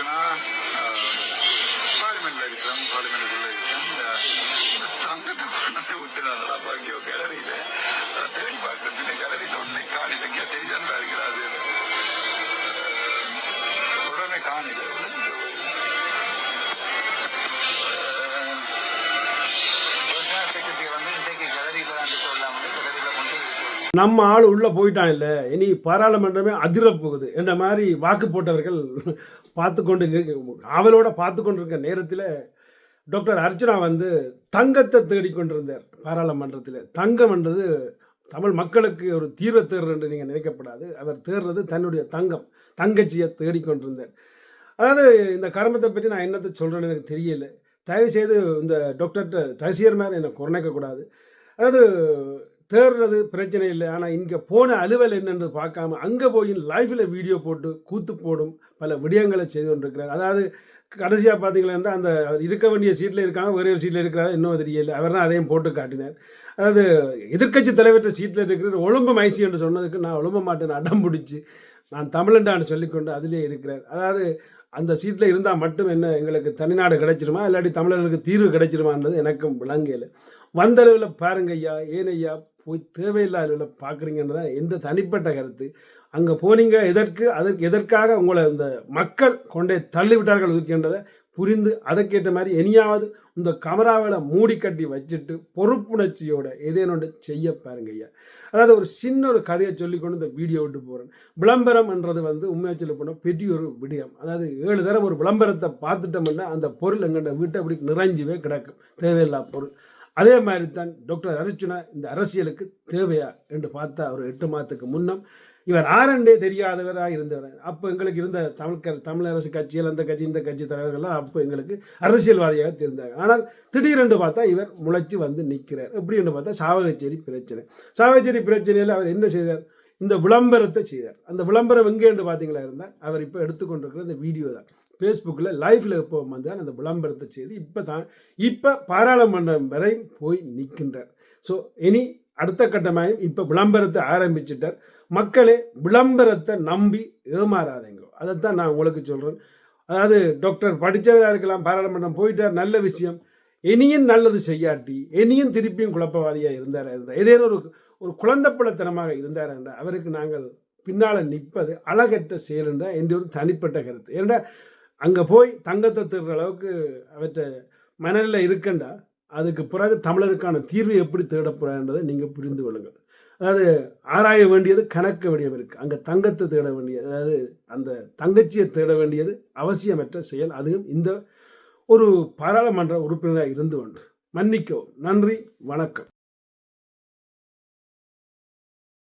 వచ్చిన పది మంది అయితే పది మంది நம்ம ஆள் உள்ளே போயிட்டான் இல்லை இனி பாராளுமன்றமே அதிரப் போகுது என்ற மாதிரி வாக்கு போட்டவர்கள் பார்த்து கொண்டு அவளோட பார்த்து கொண்டிருக்க நேரத்தில் டாக்டர் அர்ச்சனா வந்து தங்கத்தை தேடிக்கொண்டிருந்தார் பாராளுமன்றத்தில். தங்கம்ன்றது தமிழ் மக்களுக்கு ஒரு தீர்வை தேர்வு என்று நீங்கள் நினைக்கப்படாது. அவர் தேடுறது தன்னுடைய தங்கம் தங்கச்சியை தேடிக்கொண்டிருந்தார் அதாவது இந்த கர்மத்தை பற்றி நான் என்னத்தை சொல்கிறேன்னு எனக்கு தெரியல. தயவு செய்து இந்த டாக்டர்கிட்ட ரசிகர் மேலே என்னை குறைக்கக்கூடாது அதாவது தேடுறது பிரச்சனை இல்லை. ஆனால் இங்கே போன அலுவல் என்னென்று பார்க்காம அங்கே போய் லைஃப்பில் வீடியோ போட்டு கூத்து போடும் பல விடயங்களை செய்து கொண்டிருக்கிறார். அதாவது கடைசியாக பார்த்தீங்களா அந்த அவர் இருக்க வேண்டிய சீட்டில் இருக்காங்க வேறு ஒரு சீட்டில் இருக்கிறாரு இன்னும் தெரியல. அவர் தான் அதையும் போட்டு காட்டினார். அதாவது எதிர்க்கட்சி தலைவர்கிட்ட சீட்டில் இருக்கிற ஒழும்பு மைசி என்று சொன்னதுக்கு நான் ஒழும்ப மாட்டேன் அடம் பிடிச்சி நான் தமிழண்டான்னு சொல்லிக்கொண்டு அதிலே இருக்கிறார். அதாவது அந்த சீட்டில் இருந்தால் மட்டும் என்ன எங்களுக்கு தனிநாடு கிடைச்சிருமா? இல்லாட்டி தமிழர்களுக்கு தீர்வு கிடைச்சிருமான்றது எனக்கும் விளங்கலை. வந்த அளவில் பாருங்க ஐயா ஏன் ஐயா போய் தேவையில்லாத அளவில் பார்க்குறீங்கன்றதான் எந்த தனிப்பட்ட கருத்து? அங்கே போனீங்க எதற்கு அதற்கு எதற்காக உங்களை இந்த மக்கள் கொண்டே தள்ளிவிட்டார்கள் இருக்கின்றதை புரிந்து அதற்கேற்ற மாதிரி இனியாவது இந்த கமராவில் மூடி கட்டி வச்சுட்டு பொறுப்புணர்ச்சியோட ஏதேனொன்று செய்ய பாருங்க ஐயா. அதாவது ஒரு சின்ன ஒரு கதையை சொல்லிக்கொண்டு இந்த வீடியோ விட்டு போகிறேன் விளம்பரம்ன்றது வந்து உண்மையாக சொல்ல போனால் பெரிய ஒரு விடயம். அதாவது ஏழு தடவை ஒரு விளம்பரத்தை பார்த்துட்டோம்னா அந்த பொருள் எங்கள்கிட்ட வீட்டை அப்படி நிறைஞ்சுவே கிடக்கும். தேவையில்லா பொருள். அதே மாதிரி தான் டாக்டர் அர்ஜுனா இந்த அரசியலுக்கு தேவையா என்று பார்த்தா ஒரு எட்டு மாதத்துக்கு முன்னம் இவர் ஆரண்டே தெரியாதவராக இருந்தவர். அப்போ எங்களுக்கு இருந்த தமிழ்க தமிழரசு கட்சியில் அந்த கட்சி இந்த கட்சி தலைவர்கள்லாம் அப்போ எங்களுக்கு அரசியல்வாதியாக தெரிந்தார். ஆனால் திடீரென்று பார்த்தா இவர் முளைச்சி வந்து நிற்கிறார். எப்படின்னு பார்த்தா சாவகச்சேரி பிரச்சனை. சாவகச்சேரி பிரச்சனையில் அவர் என்ன செய்தார்? இந்த விளம்பரத்தை செய்தார். அந்த விளம்பரம் எங்கே என்று பார்த்தீங்களா இருந்தால் அவர் இப்போ எடுத்துக்கொண்டிருக்கிற இந்த வீடியோ தான் ஃபேஸ்புக்கில் லைஃப்பில் இப்போ வந்து அந்த விளம்பரத்தை செய்து இப்போ தான் இப்போ பாராளுமன்றம் வரை போய் நிற்கின்றார் ஸோ இனி அடுத்த கட்டமாயும் இப்போ விளம்பரத்தை ஆரம்பிச்சிட்டார். மக்களே விளம்பரத்தை நம்பி ஏமாறாதீங்க. அதைத்தான் நான் உங்களுக்கு சொல்கிறேன் அதாவது டாக்டர் படித்தவராக இருக்கலாம் பாராளுமன்றம் போயிட்டார் நல்ல விஷயம். இனியும் நல்லது செய்யாட்டி இனியும் திருப்பியும் குழப்பவாதியாக இருந்தார் இருந்தார். ஏதேனும் ஒரு ஒரு குழந்தைப்பிள்ளத்தனமாக இருந்தார் என்றால் அவருக்கு நாங்கள் பின்னால் நிற்பது அழகற்ற செயல் என்ற ஒரு தனிப்பட்ட கருத்து. ஏன்னா அங்கே போய் தங்கத்தை திருற அளவுக்கு அவற்றை மனநிலை இருக்கண்டா? அதுக்கு பிறகு தமிழருக்கான தீர்வு எப்படி தேடப்படுறன்றதை நீங்கள் புரிந்து கொள்ளுங்கள். அதாவது ஆராய வேண்டியது கணக்க வேண்டியது இருக்குது அங்கே தங்கத்தை தேட வேண்டியது அதாவது அந்த தங்கச்சியை தேட வேண்டியது அவசியமற்ற செயல். அதுவும் இந்த ஒரு பாராளுமன்ற உறுப்பினராக இருந்து கொண்டு. மன்னிக்கவும். நன்றி. வணக்கம்.